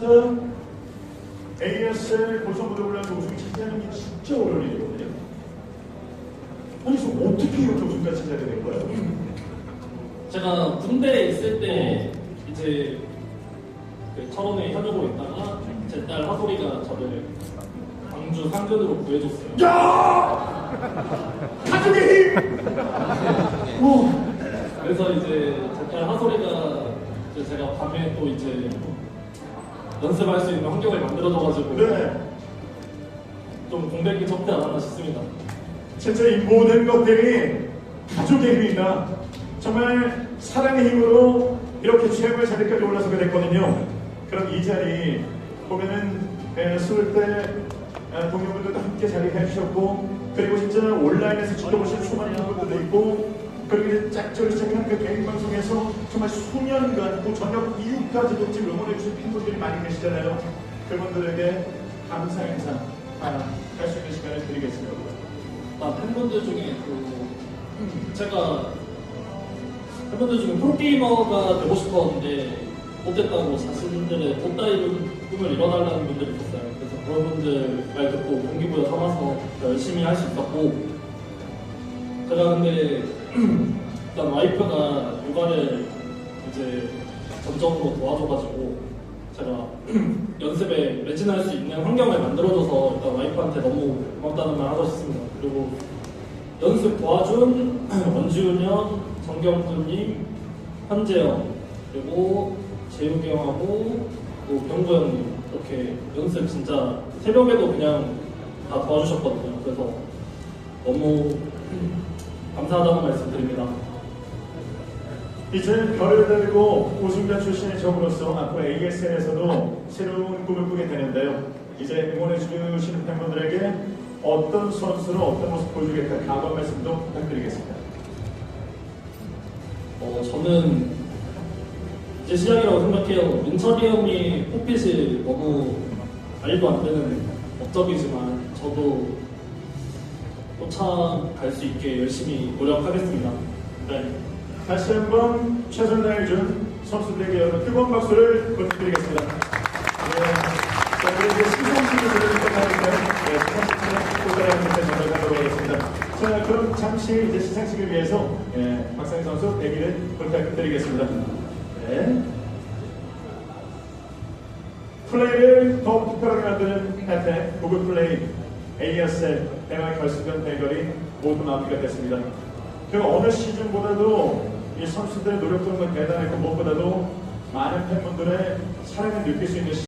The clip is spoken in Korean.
자, ASL 고성부대 올라가서 우승 차지하는 게 진짜 어려운 일이거든요. 아니, 그래서 어떻게 이렇게 우승까지 차지하게 된 거예요? 제가 군대에 있을 때 이제 그 철원에 현역으로 있다가 제 딸 하솔이가 저를 광주 상근으로 구해줬어요. 야! 가족의 힘! 그래서 이제 제 딸 하솔이가 제가 밤에 또 이제 연습할 수 있는 환경을 만들어줘가지고 네. 좀 공백이 적지 않았나 싶습니다. 진짜 이 모든 것들이 가족의 힘이다. 정말 사랑의 힘으로 이렇게 최고의 자리까지 올라서게 됐거든요. 그럼 이 자리 보면은 에, 수을 때 에, 동료분들도 함께 자리해 주셨고 그리고 진짜 온라인에서 지켜보신 수많은 분들도 있고 이제 짝지를 시작한 그 개인 방송에서 정말 수년간 또 저녁 이후까지도 지금 응원해 주신 팬분들이 많이 계시잖아요. 그분들에게 감사 인사 할수 있는 시간을 드리겠습니다. 나 팬분들 중에 그 제가 팬분들 중에 프로게이머가 되고 싶었는데 못됐다고 자신들의 꽃다이른 꿈을 이뤄달라는 분들이 있었어요. 그래서 그런 분들 말 듣고 동기부여 삼아서 열심히 할 수 있었고 제가 근데 일단 와이프가 육아를 이제 전적으로 도와줘가지고 제가 연습에 매진할 수 있는 환경을 만들어줘서 일단 와이프한테 너무 고맙다는 말 하고 싶습니다. 그리고 연습 도와준 원지훈 형, 정경수님, 현재형, 그리고 재욱이 형하고 또 병구 형님 이렇게 연습 진짜 새벽에도 그냥 다 도와주셨거든요. 그래서 너무 감사하다는 말씀 드립니다. 이제 별을 달고 우승자 출신의 적으로서 앞으로 ASL에서도 새로운 꿈을 꾸게 되는데요. 이제 응원해 주시는 팬분들에게 어떤 선수로 어떤 모습 보여주겠다 각오 한 말씀도 부탁드리겠습니다. 어, 저는 제 시작이라고 생각해요. 민철이 형이 포핏이 너무 말도 안 되는 업적이지만 저도 쫓아갈 수 있게 열심히 노력하겠습니다. 네. 다시 한번 최선을 다해준 선수들에게 여러분 뜨거운 박수를 보내드리겠습니다. 네. 자, 그리고 이제 시상식을 들으니까 하니까요. 네, 시상식을 고자라한테 전달하도록 하겠습니다. 자, 그럼 잠시 이제 시상식을 위해서 예, 박상희 선수 대기를 부탁드리겠습니다. 네. 플레이를 더욱 특별하게 만드는 혜택, 구글 플레이, ASL, 대만 결승전 대결이 모두 마무리가 됐습니다. 그 어느 시즌보다도 이 선수들의 노력도는 대단했고 무엇보다도 많은 팬분들의 사랑을 느낄 수 있는 시